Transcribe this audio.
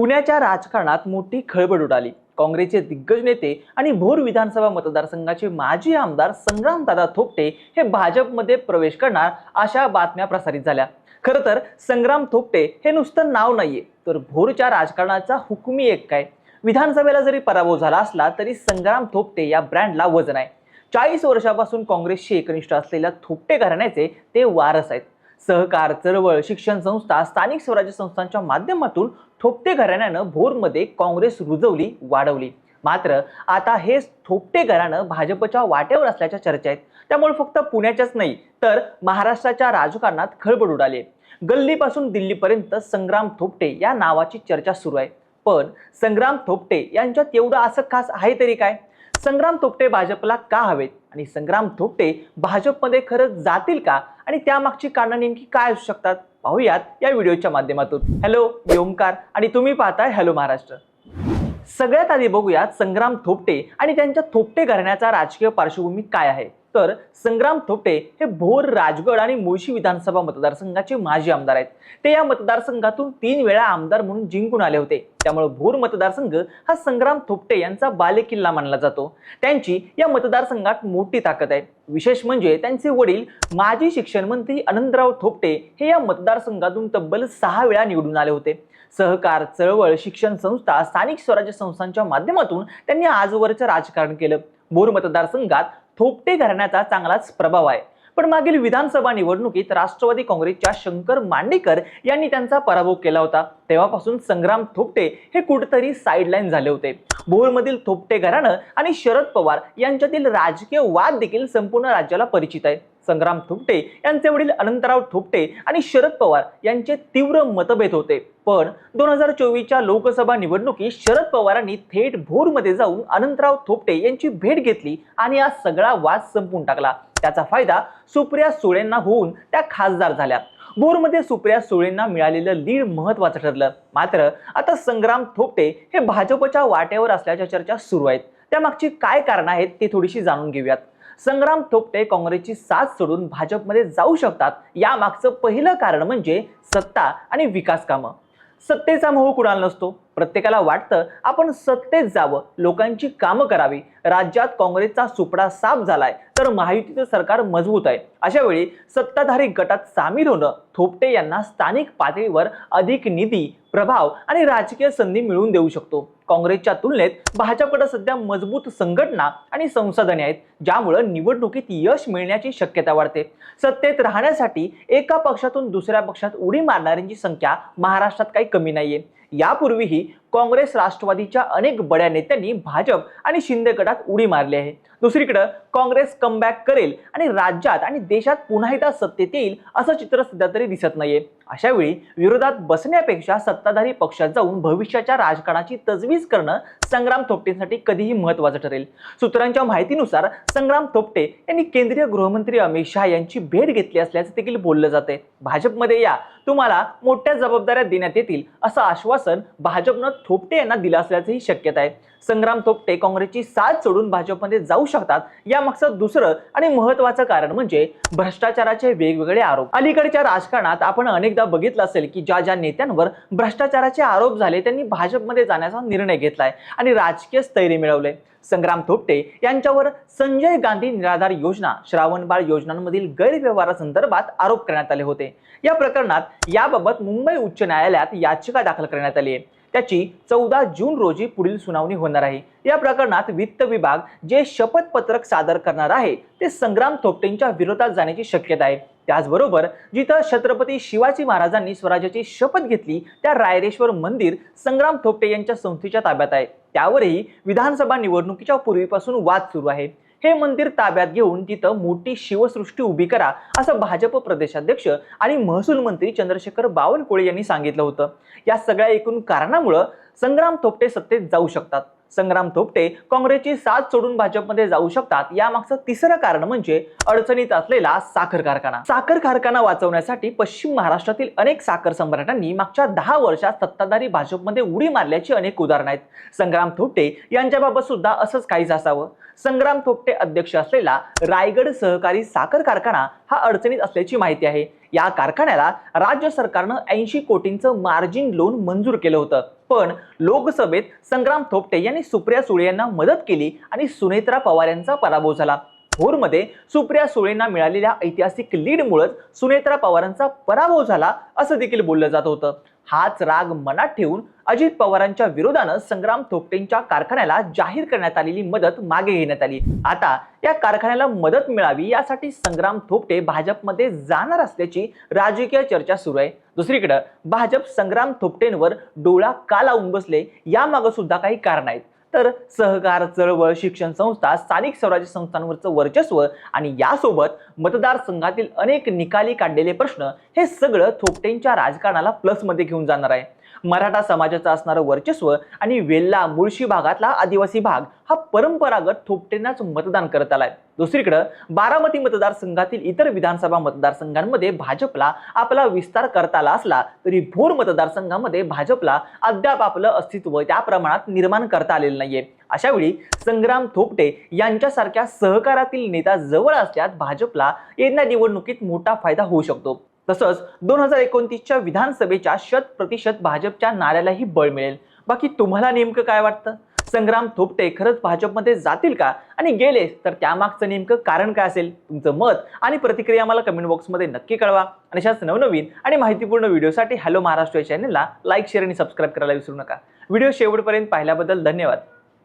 पुण्याच्या राजकारणात मोठी खळबळ उडाली. काँग्रेसचे दिग्गज नेते आणि भोर विधानसभा मतदारसंघाचे माजी आमदार संग्रामदादा थोपटे हे भाजपमध्ये प्रवेश करणार अशा बातम्या प्रसारित झाल्या. खरं तर संग्राम थोपटे हे नुसतं नाव नाहीये तर भोरच्या राजकारणाचा हुकुमी एक काय? विधानसभेला जरी पराभव झाला असला तरी संग्राम थोपटे या ब्रँडला वजन आहे. चाळीस वर्षापासून काँग्रेसशी एकनिष्ठ असलेल्या थोपटे घराण्याचे ते वारस आहेत. सहकार चळवळ शिक्षण संस्था स्थानिक स्वराज्य संस्थांच्या माध्यमातून थोपटे घराण्यानं भोरमध्ये काँग्रेस रुजवली वाढवली. मात्र आता हे थोपटे घराणं भाजपच्या वाट्यावर असल्याच्या चर्चा आहेत त्यामुळे फक्त पुण्याच्याच नाही तर महाराष्ट्राच्या राजकारणात खळबळ उडाली गल्लीपासून दिल्लीपर्यंत संग्राम थोपटे या नावाची चर्चा सुरू आहे. पण संग्राम थोपटे यांच्यात एवढं असं खास आहे तरी काय? संग्राम थोपटे भाजपला का हवेत? आणि संग्राम थोपटे भाजपमध्ये खरंच जातील का? आणि त्यामागची कारणं नेमकी काय असू शकतात? पाहूयात या व्हिडिओच्या माध्यमातून. हॅलो मी ओमकार आणि तुम्ही पाहताय हॅलो महाराष्ट्र. सगळ्यात आधी बघूयात संग्राम थोपटे आणि त्यांच्या थोपटे घराण्याचा राजकीय पार्श्वभूमी काय आहे? तर संग्राम थोपटे हे भोर राजगड आणि मुळशी विधानसभा मतदारसंघाचे माजी आमदार आहेत. ते या मतदारसंघातून तीन वेळा आमदार म्हणून जिंकून आले होते. त्यामुळे भोर मतदारसंघ हा संग्राम थोपटे यांचा बालेकिल्ला मानला जातो. त्यांची या मतदारसंघात मोठी ताकद आहे. विशेष म्हणजे त्यांचे वडील माजी शिक्षण मंत्री अनंतराव थोपटे हे या मतदारसंघातून तब्बल सहा वेळा निवडून आले होते. सहकार चळवळ शिक्षण संस्था स्थानिक स्वराज्य संस्थांच्या माध्यमातून त्यांनी आजवरचं राजकारण केलं. भोर मतदारसंघात थोपटे घराण्याचा चांगलाच प्रभाव आहे. पण मागील विधानसभा निवडणुकीत राष्ट्रवादी काँग्रेसच्या शंकर मांडेकर यांनी त्यांचा पराभव केला होता. तेव्हापासून संग्राम थोपटे हे कुठेतरी साईडलाईन झाले होते. भोरमधील थोपटे घराणं आणि शरद पवार यांच्यातील राजकीय वाद देखील संपूर्ण राज्याला परिचित आहे संग्राम थोपटे यांचे वडील अनंतराव थोपटे आणि शरद पवार यांचे तीव्र मतभेद होते. पण दोन हजार चोवीसच्या लोकसभा निवडणुकीत शरद पवारांनी थेट भोरमध्ये जाऊन अनंतराव थोपटे यांची भेट घेतली आणि हा सगळा वाद संपून टाकला. त्याचा फायदा सुप्रिया सुळेंना होऊन त्या खासदार झाल्या भोरमध्ये सुप्रिया सुळेंना मिळालेलं लीड महत्वाचं ठरलं. मात्र आता संग्राम थोपटे हे भाजपच्या वाट्यावर असल्याच्या चर्चा सुरू आहेत. त्यामागची काय कारण आहेत ते थोडीशी जाणून घेऊयात. संग्राम थोपटे काँग्रेसची साथ सोडून भाजपमध्ये जाऊ शकतात यामागचं पहिलं कारण म्हणजे सत्ता आणि विकास कामं. सत्तेचा मोह कुणाला नसतो? प्रत्येकाला वाटतं आपण सत्तेत जावं लोकांची कामं करावी. राज्यात काँग्रेसचा सुपडा साफ झालाय. तर महायुतीचं सरकार मजबूत आहे. अशा वेळी सत्ताधारी गटात सामील होणं थोपटे यांना स्थानिक पातळीवर अधिक निधी प्रभाव आणि राजकीय संधी मिळवून देऊ शकतो. काँग्रेसच्या तुलनेत भाजपकडे सध्या मजबूत संघटना आणि संसाधने आहेत ज्यामुळं निवडणुकीत यश मिळण्याची शक्यता वाढते. सत्तेत राहण्यासाठी एका पक्षातून दुसऱ्या पक्षात उडी मारणाऱ्यांची संख्या महाराष्ट्रात काही कमी नाहीये. यापूर्वीही काँग्रेस राष्ट्रवादीच्या अनेक बड्या नेत्यांनी भाजप आणि शिंदे गटात उडी मारली आहे. दुसरीकडे काँग्रेस कमबॅक करेल आणि राज्यात आणि देशात पुन्हा एकदा सत्तेत येईल असं चित्र सध्या तरी दिसत नाहीये. अशा वेळी विरोधात बसण्यापेक्षा सत्ताधारी पक्षात जाऊन भविष्याच्या राजकारणाची तजवीज करणं संग्राम थोपटेंसाठी कधीही महत्वाचं ठरेल. सूत्रांच्या माहितीनुसार संग्राम थोपटे यांनी केंद्रीय गृहमंत्री अमित शहा यांची भेट घेतली असल्याचं देखील बोललं जाते भाजपमध्ये या तुम्हाला मोठ्या जबाबदाऱ्या देण्यात येतील असं आश्वासन भाजपनं थोपटे यांना दिलं असल्याचंही शक्यता आहे. संग्राम थोपटे काँग्रेसची साथ सोडून भाजपमध्ये जाऊ शकतात यामागचं दुसरं आणि महत्वाचं कारण म्हणजे भ्रष्टाचाराचे वेगवेगळे आरोप. अलीकडच्या राजकारणात आपण अनेकदा बघितलं असेल की ज्या ज्या नेत्यांवर भ्रष्टाचाराचे आरोप झाले त्यांनी भाजपमध्ये जाण्याचा निर्णय घेतलाय आणि राजकीय स्थैर्य मिळवले संग्राम थोपटे यांच्यावर संजय गांधी निराधार योजना श्रावणबाळ योजनांमधील गैरव्यवहारासंदर्भात आरोप करण्यात आले होते. या प्रकरणात याबाबत मुंबई उच्च न्यायालयात याचिका दाखल करण्यात आली आहे. त्याची चौदा जून रोजी पुढील सुनावणी होणार आहे. या प्रकरणात वित्त विभाग जे शपथपत्रक सादर करणार आहे ते संग्राम थोपटेंच्या विरोधात जाण्याची शक्यता आहे. त्याचबरोबर जिथं छत्रपती शिवाजी महाराजांनी स्वराज्याची शपथ घेतली त्या रायरेश्वर मंदिर संग्राम थोपटे यांच्या संस्थेच्या ताब्यात आहे. त्यावरही विधानसभा निवडणुकीच्या पूर्वीपासून वाद सुरू आहे. हे मंदिर ताब्यात घेऊन तिथं मोठी शिवसृष्टी उभी करा असं भाजप प्रदेशाध्यक्ष आणि महसूल मंत्री चंद्रशेखर बावनकुळे यांनी सांगितलं होतं. या सगळ्या एकूण कारणामुळं संग्राम थोपटे सत्तेत जाऊ शकतात. संग्राम थोपटे काँग्रेसची साथ सोडून भाजपमध्ये जाऊ शकतात यामागचं तिसरं कारण म्हणजे अडचणीत असलेला साखर कारखाना. साखर कारखाना वाचवण्यासाठी पश्चिम महाराष्ट्रातील अनेक साखर सम्राटांनी मागच्या दहा वर्षात सत्ताधारी भाजपमध्ये उडी मारल्याची अनेक उदाहरणं आहेत. संग्राम थोपटे यांच्याबाबत सुद्धा असंच काहीच असावं. संग्राम थोपटे अध्यक्ष असलेला रायगड सहकारी साखर कारखाना हा अडचणीत असल्याची माहिती आहे. या कारखान्याला राज्य सरकारनं ऐंशी कोटींचं मार्जिन लोन मंजूर केलं होतं. पण लोकसभेत संग्राम थोपटे यांनी सुप्रिया सुळे यांना मदत केली आणि सुनेत्रा पवार यांचा पराभव झाला. भोरमध्ये सुप्रिया सुळेंना मिळालेल्या ऐतिहासिक लीडमुळेच सुनेत्रा पवारांचा पराभव झाला असं देखील बोललं जात होतं. हाच राग मनात ठेवून अजित पवारांच्या विरोधानं संग्राम थोपटेंच्या कारखान्याला जाहीर करण्यात आलेली मदत मागे घेण्यात आली. आता या कारखान्याला मदत मिळावी यासाठी संग्राम थोपटे भाजपमध्ये जाणार असल्याची राजकीय चर्चा सुरू आहे. दुसरीकडे भाजप संग्राम थोपटेंवर डोळा का लावून बसले यामागं सुद्धा काही कारण आहेत. तर सहकार चळवळ शिक्षण संस्था स्थानिक स्वराज्य संस्थांवरचं वर्चस्व आणि यासोबत मतदारसंघातील अनेक निकाली काढलेले प्रश्न हे सगळं थोपटेंच्या राजकारणाला प्लसमध्ये घेऊन जाणार आहे. मराठा समाजाचं असणारं वर्चस्व आणि वेल्ला मुळशी भागातला आदिवासी भाग हा परंपरागत थोपटेंनाच मतदान करत आलाय. दुसरीकडं बारामती मतदारसंघातील इतर विधानसभा मतदारसंघांमध्ये भाजपला आपला विस्तार करता आला असला तरी भोर मतदारसंघामध्ये भाजपला अद्याप आपलं अस्तित्व त्या प्रमाणात निर्माण करता आलेलं नाहीये. अशा वेळी संग्राम थोपटे यांच्यासारख्या सहकारातील नेता जवळ असल्यास भाजपला येत्या निवडणुकीत मोठा फायदा होऊ शकतो. तसंच दोन हजार एकोणतीसच्या विधानसभेच्या शत प्रतिशत भाजपच्या नाऱ्यालाही बळ मिळेल. बाकी तुम्हाला नेमकं काय वाटतं? संग्राम थोपटे खरंच भाजपमध्ये जातील का? आणि गेले तर त्यामागचं नेमकं कारण काय असेल? तुमचं मत आणि प्रतिक्रिया मला कमेंट बॉक्समध्ये नक्की कळवा. आणि अशाच नवनवीन आणि माहितीपूर्ण व्हिडिओसाठी हॅलो महाराष्ट्र या चॅनलला लाईक शेअर आणि सबस्क्राईब करायला विसरू नका. व्हिडिओ शेवटपर्यंत पाहिल्याबद्दल धन्यवाद.